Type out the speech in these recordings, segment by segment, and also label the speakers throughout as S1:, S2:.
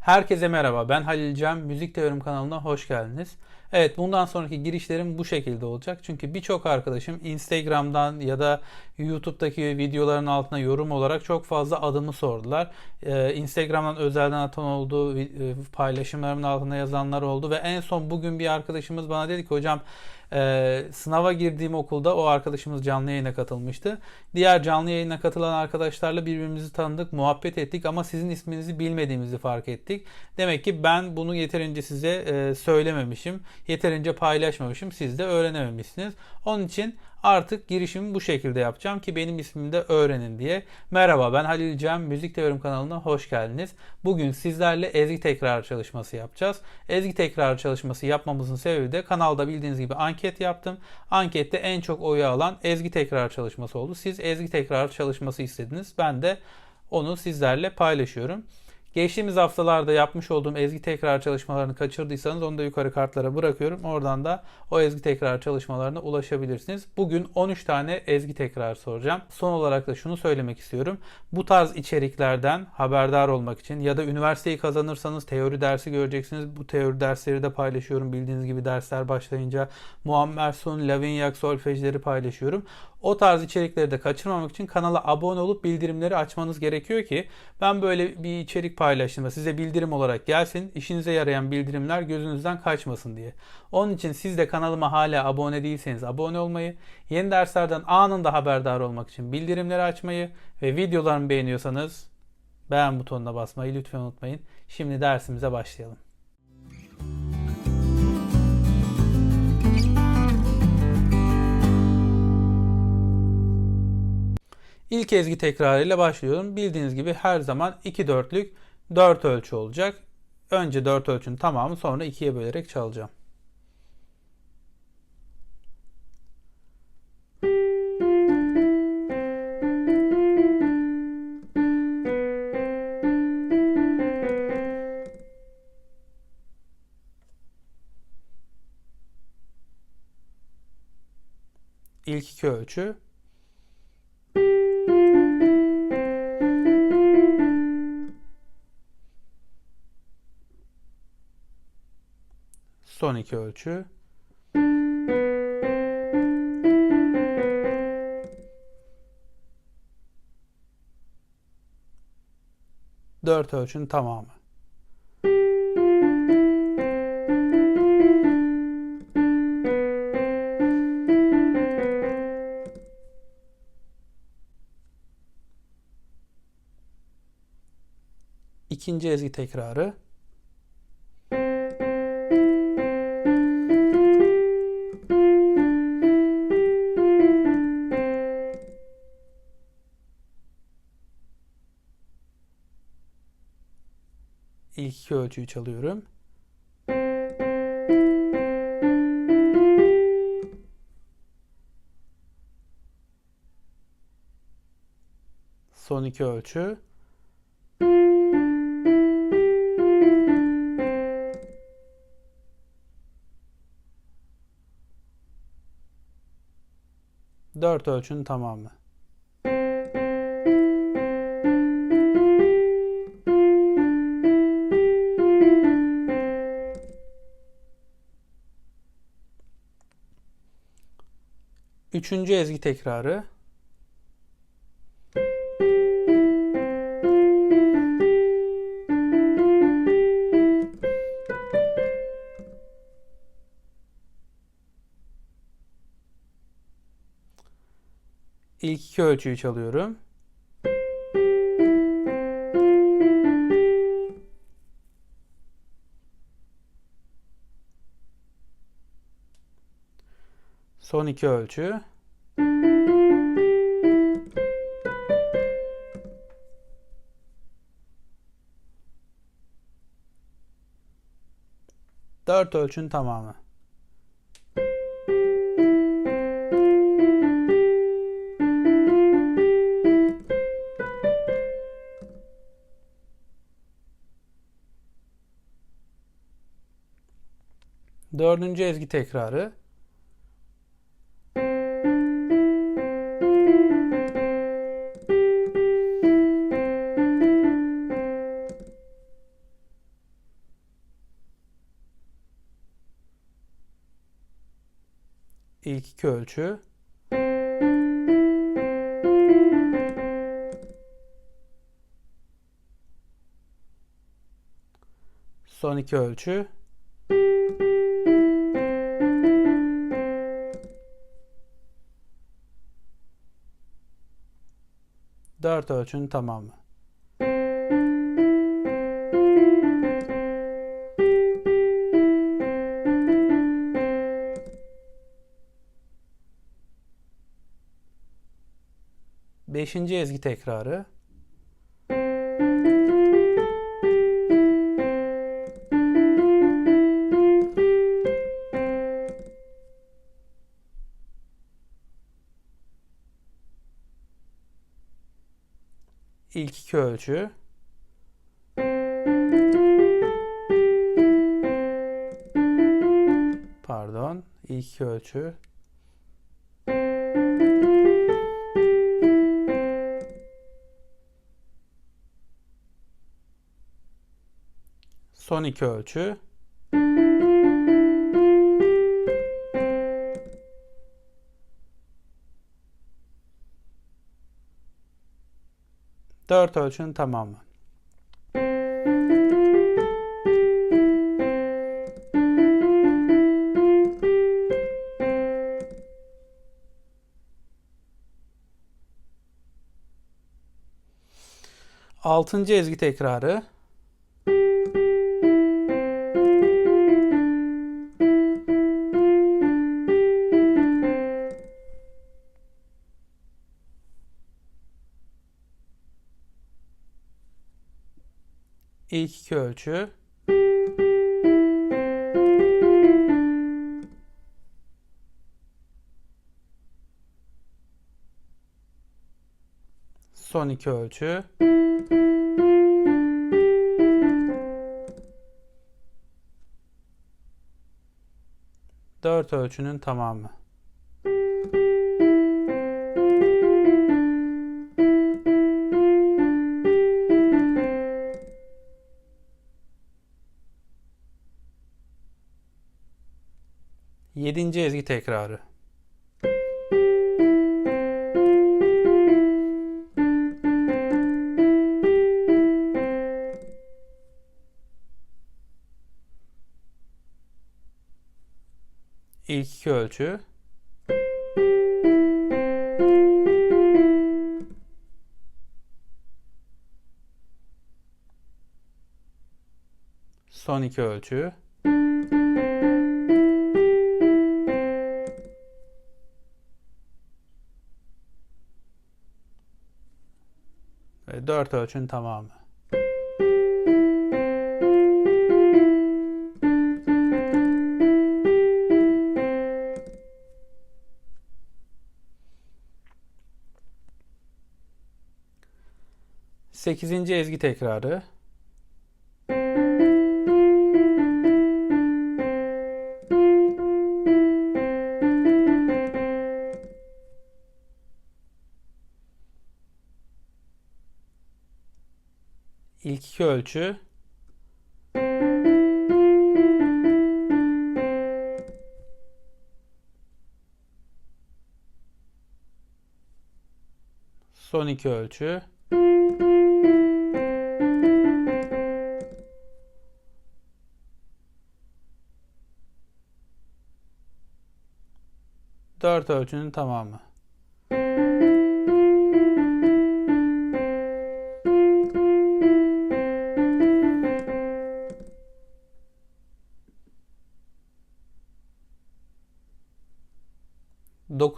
S1: Herkese merhaba. Ben Halil Cem. Müzik Teorim kanalına hoş geldiniz. Evet, bundan sonraki girişlerim bu şekilde olacak. Çünkü birçok arkadaşım Instagram'dan ya da YouTube'daki videoların altına yorum olarak çok fazla adımı sordular. Ee, Instagram'dan özelden atan oldu, e, paylaşımlarımın altına yazanlar oldu ve en son bugün bir arkadaşımız bana dedi ki hocam e, sınava girdiğim okulda o arkadaşımız canlı yayına katılmıştı. Diğer canlı yayına katılan arkadaşlarla birbirimizi tanıdık, muhabbet ettik ama sizin isminizi bilmediğimizi fark ettik. Demek ki ben bunu yeterince size e, söylememişim, yeterince paylaşmamışım, siz de öğrenememişsiniz. Onun için Artık girişimi bu şekilde yapacağım ki benim ismimi de öğrenin diye. Merhaba ben Halil Cem, Müzik Teorim kanalına hoş geldiniz. Bugün sizlerle ezgi tekrar çalışması yapacağız. Ezgi tekrar çalışması yapmamızın sebebi de kanalda bildiğiniz gibi anket yaptım. Ankette en çok oyu alan ezgi tekrar çalışması oldu. Siz ezgi tekrar çalışması istediniz. Ben de onu sizlerle paylaşıyorum. Geçtiğimiz haftalarda yapmış olduğum ezgi tekrar çalışmalarını kaçırdıysanız onu da yukarı kartlara bırakıyorum. Oradan da o ezgi tekrar çalışmalarına ulaşabilirsiniz. Bugün 13 tane ezgi tekrar soracağım. Son olarak da şunu söylemek istiyorum. Bu tarz içeriklerden haberdar olmak için ya da üniversiteyi kazanırsanız teori dersi göreceksiniz. Bu teori dersleri de paylaşıyorum. Bildiğiniz gibi dersler başlayınca Muammer Sun, Lavinyak solfejleri paylaşıyorum. O tarz içerikleri de kaçırmamak için kanala abone olup bildirimleri açmanız gerekiyor ki ben böyle bir içerik paylaştığımda size bildirim olarak gelsin. işinize yarayan bildirimler gözünüzden kaçmasın diye. Onun için siz de kanalıma hala abone değilseniz abone olmayı, yeni derslerden anında haberdar olmak için bildirimleri açmayı ve videolarımı beğeniyorsanız beğen butonuna basmayı lütfen unutmayın. Şimdi dersimize başlayalım. İlk ezgi tekrarıyla başlıyorum. Bildiğiniz gibi her zaman 2 dörtlük 4 ölçü olacak. Önce 4 ölçünün tamamı sonra 2'ye bölerek çalacağım. İlk iki ölçü Son iki ölçü. Dört ölçünün tamamı. İkinci ezgi tekrarı. Ölçüyü çalıyorum. Son iki ölçü. Dört ölçünün tamamı. Üçüncü ezgi tekrarı. İlk iki ölçüyü çalıyorum. Son iki ölçü. Dört ölçün tamamı. Dördüncü ezgi tekrarı. İki ölçü. Son iki ölçü. Dört ölçünün tamamı. Beşinci ezgi tekrarı. İlk iki ölçü. Pardon. İlk iki ölçü. Son iki ölçü. Dört ölçünün tamamı. Altıncı ezgi tekrarı. İki ölçü. Son iki ölçü. Dört ölçünün tamamı. Yedinci ezgi tekrarı. İlk iki ölçü. Son iki ölçü. Dört ölçünün tamamı. Sekizinci ezgi tekrarı. İki ölçü. Son iki ölçü. Dört ölçünün tamamı.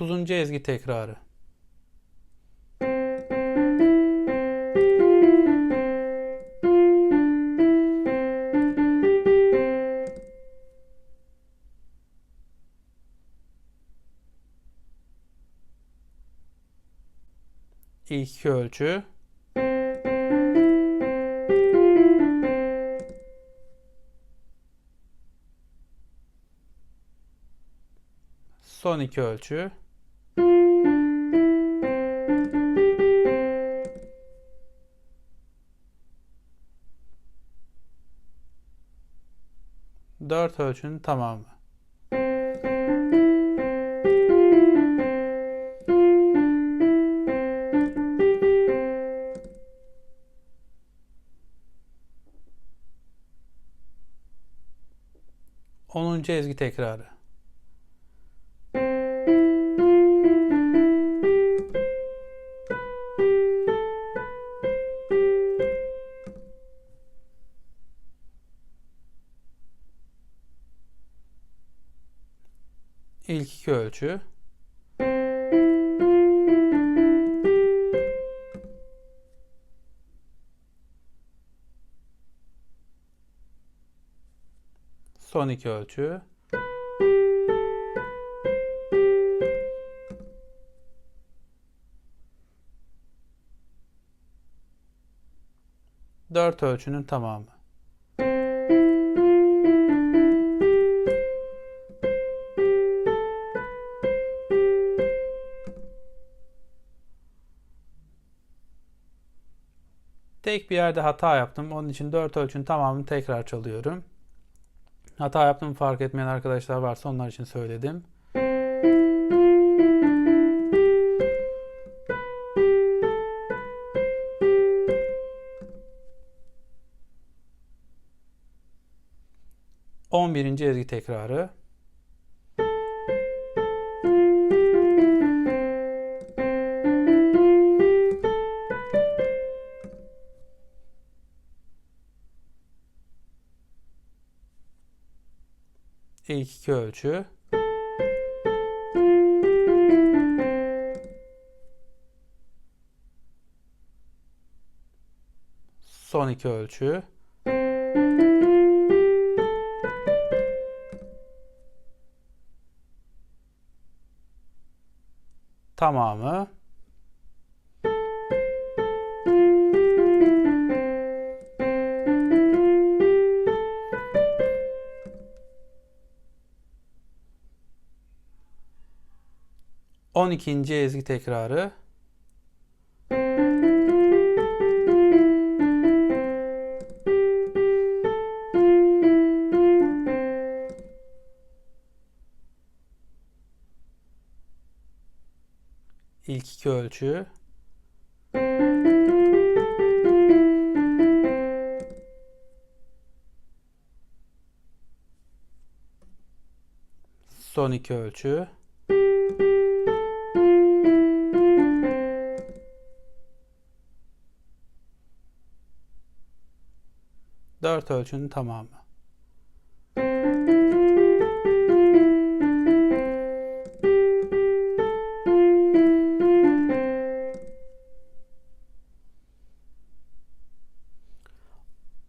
S1: Dokuzuncu ezgi tekrarı. İlk ölçü. Son iki ölçü. 4 ölçünün tamamı. Onuncu ezgi tekrarı. İki ölçü. Son iki ölçü. Dört ölçünün tamamı. Tek bir yerde hata yaptım. Onun için 4 ölçünün tamamını tekrar çalıyorum. Hata yaptığımı fark etmeyen arkadaşlar varsa onlar için söyledim. On birinci ezgi tekrarı. İlk iki ölçü. Son iki ölçü. Tamamı. On ikinci ezgi tekrarı. İlk iki ölçü. Son iki ölçü. Dört ölçünün tamamı.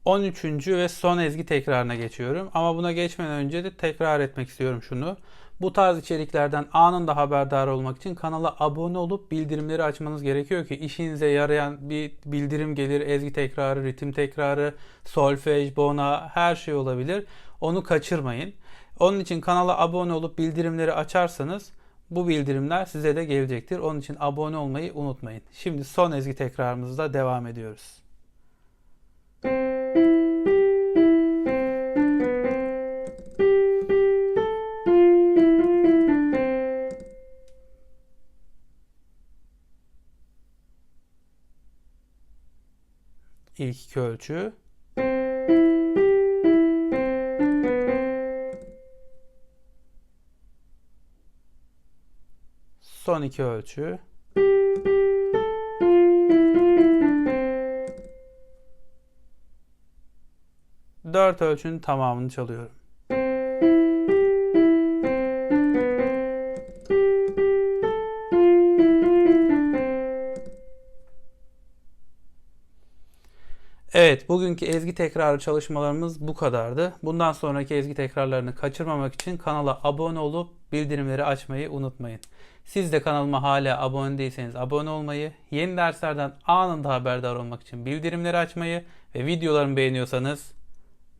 S1: On üçüncü ve son ezgi tekrarına geçiyorum. Ama buna geçmeden önce de tekrar etmek istiyorum şunu. Bu tarz içeriklerden anında haberdar olmak için kanala abone olup bildirimleri açmanız gerekiyor ki işinize yarayan bir bildirim gelir. Ezgi tekrarı, ritim tekrarı, solfej, bona her şey olabilir. Onu kaçırmayın. Onun için kanala abone olup bildirimleri açarsanız bu bildirimler size de gelecektir. Onun için abone olmayı unutmayın. Şimdi son ezgi tekrarımızda devam ediyoruz. İlk iki ölçü. Son iki ölçü. Dört ölçünün tamamını çalıyorum. Evet, bugünkü ezgi tekrarı çalışmalarımız bu kadardı. Bundan sonraki ezgi tekrarlarını kaçırmamak için kanala abone olup bildirimleri açmayı unutmayın. Siz de kanalıma hala abone değilseniz abone olmayı, yeni derslerden anında haberdar olmak için bildirimleri açmayı ve videolarımı beğeniyorsanız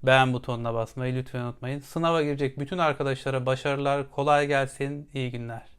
S1: beğen butonuna basmayı lütfen unutmayın. Sınava girecek bütün arkadaşlara başarılar, kolay gelsin, iyi günler.